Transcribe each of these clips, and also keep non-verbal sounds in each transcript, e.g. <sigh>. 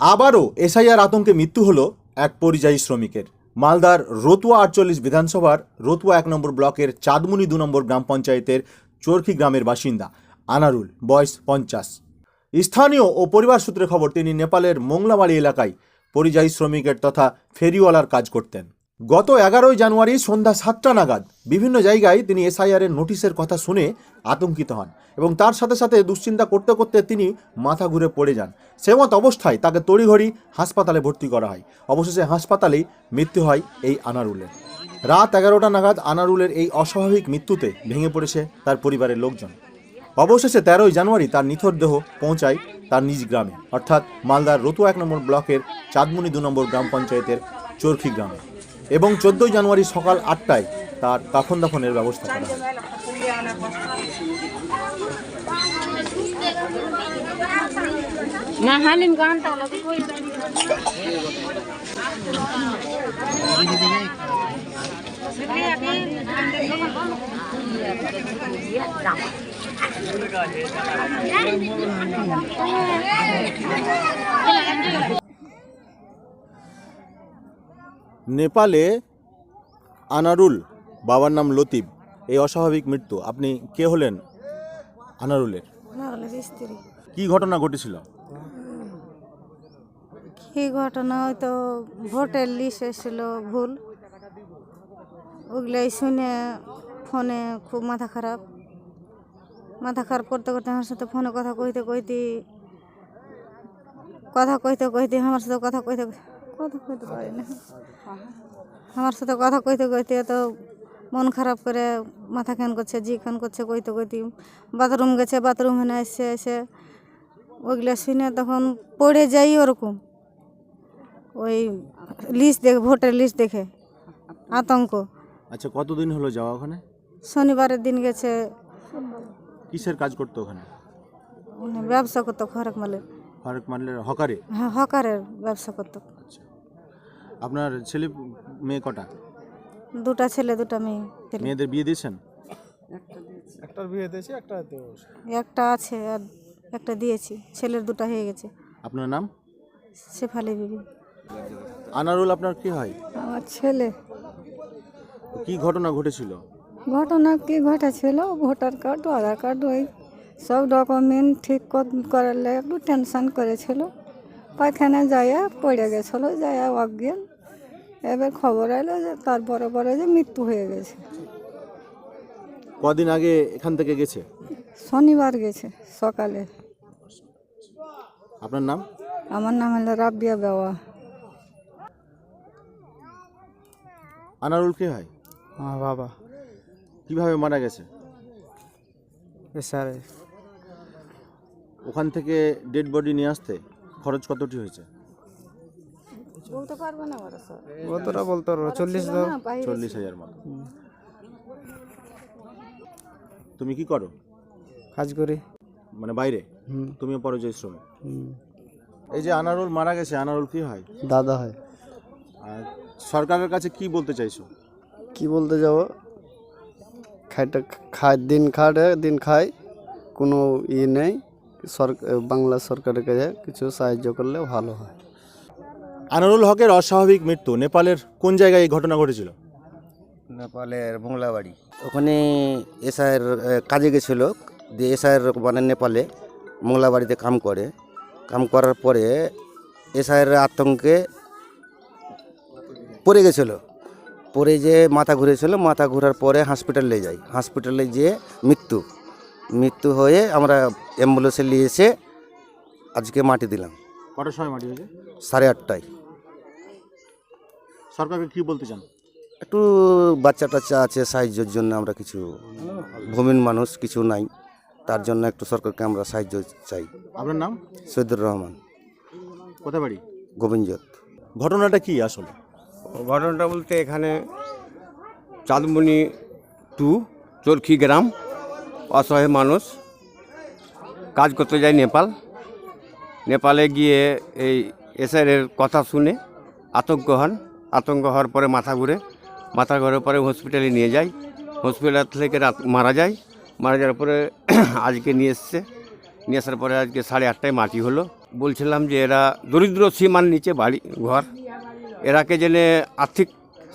আবারও এসআইআর আতঙ্কে মৃত্যু হলো এক পরিযায়ী শ্রমিকের। মালদার রতুয়া আটচল্লিশ বিধানসভার রতুয়া এক নম্বর ব্লকের চাঁদমুনি দু নম্বর গ্রাম পঞ্চায়েতের চরখি গ্রামের বাসিন্দা আনারুল, বয়স পঞ্চাশ। স্থানীয় ও পরিবার সূত্রে খবর, তিনি নেপালের মোংলামারি এলাকায় পরিযায়ী শ্রমিকের তথা ফেরিওয়ালার কাজ করতেন। গত এগারোই জানুয়ারি সন্ধ্যা সাতটা নাগাদ বিভিন্ন জায়গায় তিনি এসআইআর এর নোটিশের কথা শুনে আতঙ্কিত হন এবং তার সাথে সাথে দুশ্চিন্তা করতে করতে তিনি মাথা ঘুরে পড়ে যান। সেমত অবস্থায় তাকে তড়িঘড়ি হাসপাতালে ভর্তি করা হয়। অবশেষে হাসপাতালেই মৃত্যু হয় এই আনারুলের রাত এগারোটা নাগাদ আনারুলের এই অস্বাভাবিক মৃত্যুতে ভেঙে পড়েছে তার পরিবারের লোকজন। অবশেষে তেরোই জানুয়ারি তার নিথর দেহ পৌঁছায় তার নিজ গ্রামে, অর্থাৎ মালদার রতুয়া এক নম্বর ব্লকের চাঁদমুনি দু নম্বর গ্রাম পঞ্চায়েতের চরখি গ্রামে। এবং চোদ্দোই জানুয়ারি সকাল আটটায় তার কাফন দাফনের ব্যবস্থা করা হয়। ang নেপালে আনারুল বাবার নাম লতিব এই অস্বাভাবিক মৃত্যু আপনি কে হলেন আনারুলের? স্ত্রী। কি ঘটনা ঘটেছিল? কি ঘটনা হয়তো ভোটের লিস্ট এসেছিল ভুল। ওগুলাই শুনে ফোনে খুব মাথা খারাপ। মাথা খারাপ করতে করতে আমার সাথে ফোনে কথা কইতে কইতে কথা কইতে কইতে আমার সাথে কথা কইতে কথা কইতে পারি না। আমার সাথে কথা কইতে কইতে তো মন খারাপ করে মাথা খান করছে জি খান করছে কইতে কইতে বাথরুম গেছে বাথরুম হেনে এসে এসে ওইগুলো শুনে তখন পড়ে যাই ওরকম। ওই লিস্ট দেখে ভোটের লিস্ট দেখে আতঙ্ক। আচ্ছা কতদিন হলো যাওয়া ওখানে? শনিবারের দিন গেছে। কিসের কাজ করতো ওখানে? ব্যবসা করতো খরক মালের ফারুক হকারে? হ্যাঁ হকারের ব্যবসা করতো। আচ্ছা। আপনার ছেলে মেয়ে কটা? দুটা ছেলে দুটা মেয়ে। মেয়েদের বিয়ে দিয়েছেন? একটার বিয়ে দিয়েছি একটা একটা আছে আর একটা দিয়েছি। ছেলের দুটা হয়ে গেছে। আপনার নাম? শেফালি বিবি। আনারুল আপনার কি হয়? আমার ছেলে। কি ঘটনা ঘটেছিল? ঘটনা কি ঘটেছিল? ভোটার কার্ড আধার কার্ড ওই সব ডকুমেন্ট ঠিক কর- করালে একটু টেনশন করেছিল। পায়খানা যাইয়া পড়ে গেছিল যাইয়া অজ্ঞান। এবার খবর এলো যে তার পরে পরে যে মৃত্যু হয়ে গেছে। কদিন আগে এখান থেকে গেছে? শনিবার গেছে সকালে। আপনার নাম? আমার নাম হলো রাবিয়া বেওয়া। আনারুল কে হয়? আমার বাবা। কীভাবে মারা গেছে? এসারে ওখান থেকে ডেড বডি নিয়ে আসতে খরচ কতটি হয়েছে? বলতে পারব না ওরা সব কতটা বলতে পারব? চল্লিশ চল্লিশ হাজার মতো। তুমি কি করো? কাজ করি। মানে বাইরে? তুমিও পরিযায়ী শ্রমিক এই যে আনারুল মারা গেছে আনারুল কি হয়? দাদা হয়। আর সরকারের কাছে কি বলতে চাইছো? কি বলতে যাব? খাইটা খায় দিন খাটে দিন খায় কোনো ই নেই। সরকার বাংলা সরকারের কাছে কিছু সাহায্য করলে ভালো হয়। আনারুল হকের অস্বাভাবিক মৃত্যু নেপালের কোন জায়গায় এই ঘটনা ঘটেছিল? নেপালের মোংলাবাড়ি। ওখানে এসআইয়ের কাজে গেছিল। দিয়ে এসআইয়ের মানে নেপালে মোংলাবাড়িতে কাম করে। কাম করার পরে এসআইয়ের আতঙ্কে পড়ে গেছিল। পরে যে মাথা ঘুরেছিল মাথা ঘোরার পরে হসপিটালে যাই হসপিটালে যেয়ে মৃত্যু। মৃত্যু হয়ে আমরা অ্যাম্বুলেন্সে নিয়ে এসে আজকে মাটি দিলাম। কটার সময় মাটি হয়েছে? সাড়ে আটটায়। সরকারকে কি বলতে চান? একটু বাচ্চা টাচ্চা আছে সাহায্যের জন্য আমরা কিছু ভূমিন মানুষ কিছু নাই। তার জন্য একটু সরকারকে আমরা সাহায্য চাই। আপনার নাম? সৈদুর রহমান। কোথায় বাড়ি? গোবিন্দত ঘটনাটা কি আসলে? ঘটনাটা বলতে এখানে চাঁদমণি টু চরখি গ্রাম অসহায় মানুষ কাজ করতে যায় নেপাল। নেপালে গিয়ে এই এসআইয়ের কথা শুনে আতঙ্ক হন। আতঙ্ক হওয়ার পরে মাথা ঘুরে মাথা ঘুরে পরে হসপিটালে নিয়ে যায় হসপিটাল থেকে রাত মারা যায়। মারা যাওয়ার পরে <clears throat> আজকে নিয়ে এসছে। নিয়ে আসার পরে আজকে সাড়ে আটটায় মাটি হলো। বলছিলাম যে এরা দরিদ্র সীমার নিচে বাড়ি, ঘর। এরাকে জেনে আর্থিক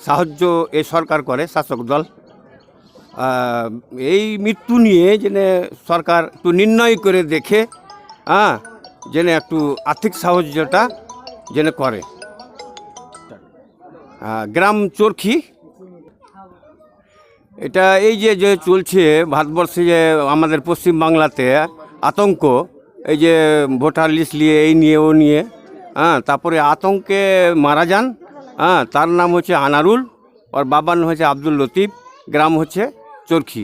সাহায্য এ সরকার করে, শাসক দল। এই মৃত্যু নিয়ে জেনে সরকার একটু নির্ণয় করে দেখে হ্যাঁ জেনে একটু আর্থিক সাহায্যটা জেনে করে। গ্রাম চরখি। এটা এই যে যে চলছে ভারতবর্ষে যে আমাদের পশ্চিম বাংলাতে আতঙ্ক, এই যে ভোটার লিস্ট নিয়ে, এই নিয়ে, ও নিয়ে হ্যাঁ তারপরে আতঙ্কে মারা যান হ্যাঁ তার নাম হচ্ছে আনারুল, ওর বাবার নাম হচ্ছে আব্দুল লতিফ, গ্রাম হচ্ছে চরখি।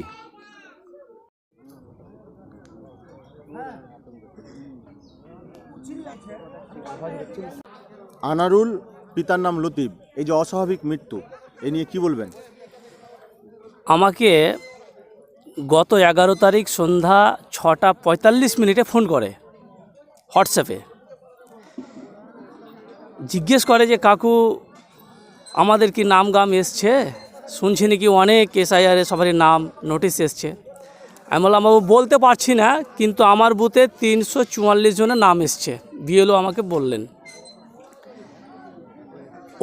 আনারুল পিতার নাম লতিফ। এই যে অস্বাভাবিক মৃত্যু, এ নিয়ে কি বলবেন? আমাকে গত এগারো তারিখ সন্ধ্যা ছটা পঁয়তাল্লিশ মিনিটে ফোন করে হোয়াটসঅ্যাপে। জিজ্ঞেস করে যে, কাকু, আমাদের কি নাম গাম এসছে? শুনছি নাকি অনেক এসআইআরে সবারই নাম, নোটিশ এসছে। আমি বললাম, বাবু, বলতে পারছি না, কিন্তু আমার বুথে তিনশো চুয়াল্লিশ জনের নাম এসছে। বিএলও আমাকে বললেন।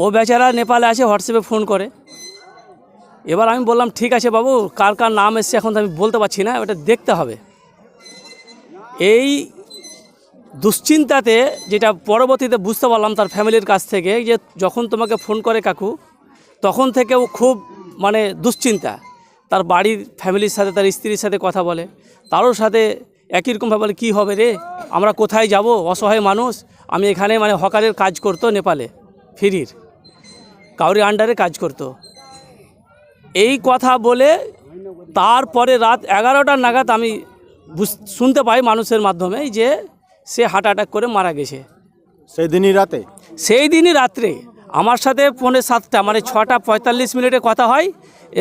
ও বেচারা নেপালে আছে হোয়াটসঅ্যাপে ফোন করে। এবার আমি বললাম, ঠিক আছে বাবু, কার কার নাম এসছে এখন তো আমি বলতে পারছি না, ওটা দেখতে হবে। এই দুশ্চিন্তাতে যেটা পরবর্তীতে বুঝতে পারলাম তার ফ্যামিলির কাছ থেকে, যে যখন তোমাকে ফোন করে কাকু, তখন থেকে ও খুব মানে দুশ্চিন্তা। তার বাড়ির ফ্যামিলির সাথে, তার স্ত্রীর সাথে কথা বলে। তারও সাথে একই রকমভাবে বলে, কী হবে রে? আমরা কোথায় যাব? অসহায় মানুষ। আমি এখানে মানে হকারের কাজ করতো নেপালে, ফিরির। কাউরি আন্ডারে কাজ করতো। এই কথা বলে তারপরে রাত এগারোটার নাগাদ আমি শুনতে পাই মানুষের মাধ্যমে যে সে হার্ট অ্যাটাক করে মারা গেছে। সেই দিনই রাতে? সেই দিনই রাত্রে আমার সাথে পৌনে সাতটা মানে ছটা পঁয়তাল্লিশ মিনিটে কথা হয়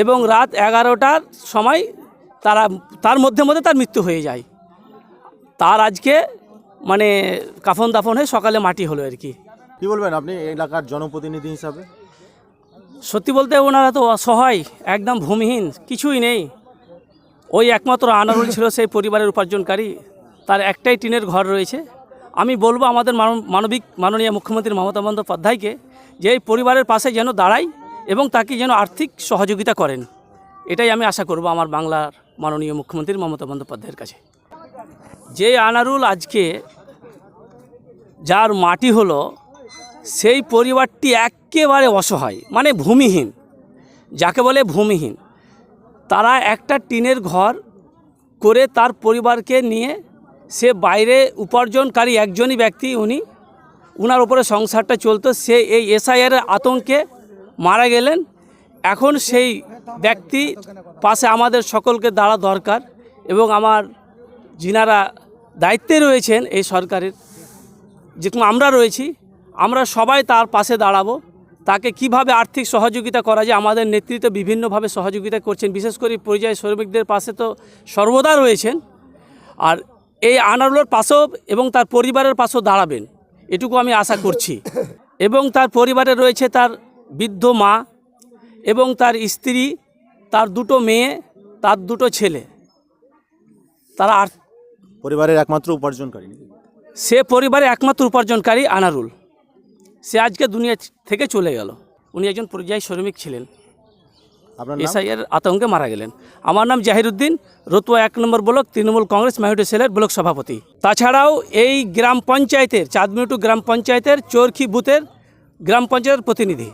এবং রাত এগারোটার সময় তারা তার মধ্যে মধ্যে তার মৃত্যু হয়ে যায়। তার আজকে মানে কাফন দাফন হয়ে সকালে মাটি হলো আর কি। কি বলবেন আপনি? এলাকার জনপ্রতিনিধি হিসাবে? সত্যি বলতে ওনারা তো অসহায়, একদম ভূমিহীন, কিছুই নেই। ওই একমাত্র আনারুল ছিল সেই পরিবারের উপার্জনকারী, তার একটাই টিনের ঘর রয়েছে। আমি বলব আমাদের মানব- মানবিক, মাননীয় মুখ্যমন্ত্রী মমতা বন্দ্যোপাধ্যায়কে যে এই পরিবারের পাশে যেন দাঁড়ায় এবং তাকে যেন আর্থিক সহযোগিতা করেন। এটাই আমি আশা করব আমার বাংলার মাননীয় মুখ্যমন্ত্রী মমতা বন্দ্যোপাধ্যায়ের কাছে। যে আনারুল আজকে যার মাটি হলো সেই পরিবারটি একেবারে অসহায় মানে ভূমিহীন। যাকে বলে ভূমিহীন। তারা একটা টিনের ঘর করে তার পরিবারকে নিয়ে সে বাইরে উপার্জনকারী একজনই ব্যক্তি উনি, উনার উপরে সংসারটা চলতো, সে এই এসআইআর আতঙ্কে মারা গেলেন। এখন সেই ব্যক্তি পাশে আমাদের সকলকে দাঁড়া দরকার এবং আমার যিনারা দায়িত্বে রয়েছেন এই সরকারের যেরকম আমরা রয়েছি আমরা সবাই তার পাশে দাঁড়াবো। তাকে কীভাবে আর্থিক সহযোগিতা করা যায় আমাদের নেতৃত্ব বিভিন্নভাবে সহযোগিতা করছেন। বিশেষ করে পরিযায়ী শ্রমিকদের পাশে তো সর্বদা রয়েছেন। আর এই আনারুলের পাশেও এবং তার পরিবারের পাশেও দাঁড়াবেন এটুকু আমি আশা করছি। এবং তার পরিবারে রয়েছে তার বৃদ্ধ মা এবং তার স্ত্রী তার দুটো মেয়ে তার দুটো ছেলে। তারা আর পরিবারের একমাত্র উপার্জনকারী। সে পরিবারে একমাত্র উপার্জনকারী আনারুল। সে আজকে দুনিয়া থেকে চলে গেল। উনি একজন পরিযায়ী শ্রমিক ছিলেন। এসআইয়ের আতঙ্কে মারা গেলেন। আমার নাম জাহিরুদ্দিন রতুয়া এক নম্বর ব্লক তৃণমূল কংগ্রেস মাইহটি সেলের ব্লক সভাপতি। তাছাড়াও এই গ্রাম পঞ্চায়েতের চাঁদমিটু গ্রাম পঞ্চায়েতের চরখি বুথের গ্রাম পঞ্চায়েতের প্রতিনিধি।